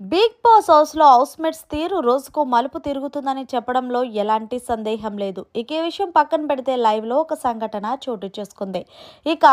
Bigg Boss హౌస్లో housemates తీరు రోజుకు మలుపు తిరుగుతుందని చెప్పడంలో ఎలాంటి సందేహం లేదు. ఇక ఈ విషయం పక్కన పెడితే లైవ్లో ఒక సంఘటన చోటు చేసుకుంది. ఇక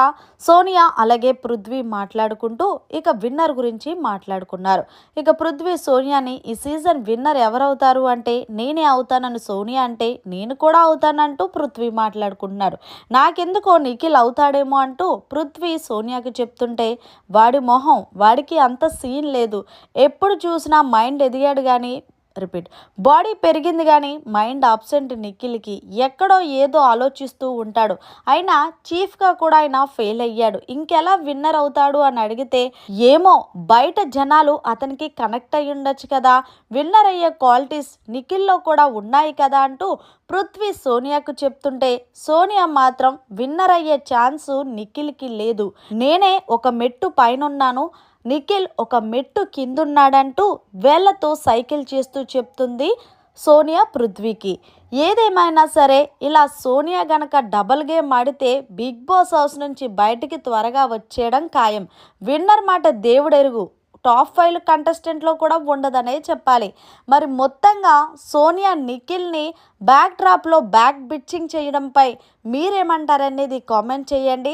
సోనియా అలాగే పృథ్వీ మాట్లాడుకుంటూ ఇక విన్నర్ గురించి మాట్లాడుకున్నారు. ఇక పృథ్వీ సోనియాని ఈ సీజన్ విన్నర్ ఎవరవుతారు అంటే నేనే అవుతానని సోనియా అంటే నేను కూడా అవుతానంటూ పృథ్వీ మాట్లాడుకుంటున్నారు. నాకెందుకో నిఖిల్ అవుతాడేమో అంటూ పృథ్వీ సోనియాకి చెప్తుంటే వాడి మొహం వాడికి అంత సీన్ లేదు. ఎప్పుడు చూసినా మైండ్ ఎదిగాడు కానీ రిపీట్ బాడీ పెరిగింది కానీ మైండ్ అబ్సెంట్ నిఖిల్కి ఎక్కడో ఏదో ఆలోచిస్తూ ఉంటాడు. అయినా చీఫ్గా కూడా ఆయన ఫెయిల్ అయ్యాడు. ఇంకెలా విన్నర్ అవుతాడు అని అడిగితే ఏమో బయట జనాలు అతనికి కనెక్ట్ అయ్యి ఉండొచ్చు కదా విన్నర్ అయ్యే క్వాలిటీస్ నిఖిల్లో కూడా ఉన్నాయి కదా అంటూ పృథ్వీ సోనియాకు చెప్తుంటే సోనియా మాత్రం విన్నర్ అయ్యే ఛాన్సు నిఖిల్కి లేదు. నేనే ఒక మెట్టు పైనున్నాను నిఖిల్ ఒక మెట్టు కిందున్నాడంటూ వేళ్ళతో సైకిల్ చేస్తూ చెప్తుంది సోనియా పృథ్వీకి. ఏదేమైనా సరే ఇలా సోనియా గనక డబల్ గేమ్ ఆడితే బిగ్ బాస్ హౌస్ నుంచి బయటికి త్వరగా వచ్చేయడం ఖాయం. విన్నర్ మాట దేవుడెరుగు. టాప్ ఫైవ్ కంటెస్టెంట్లో కూడా ఉండదనే చెప్పాలి. మరి మొత్తంగా సోనియా నిఖిల్ని బ్యాక్ డ్రాప్లో బ్యాక్ బిచ్చింగ్ చేయడంపై మీరేమంటారనేది కామెంట్ చేయండి.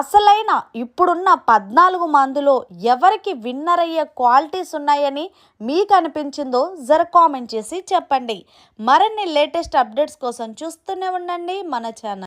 అసలైన ఇప్పుడున్న పద్నాలుగు మందిలో ఎవరికి విన్నర్ అయ్యే క్వాలిటీస్ ఉన్నాయని మీకు అనిపించిందో జర కామెంట్ చేసి చెప్పండి. మరిన్ని లేటెస్ట్ అప్డేట్స్ కోసం చూస్తూనే ఉండండి మన ఛానల్.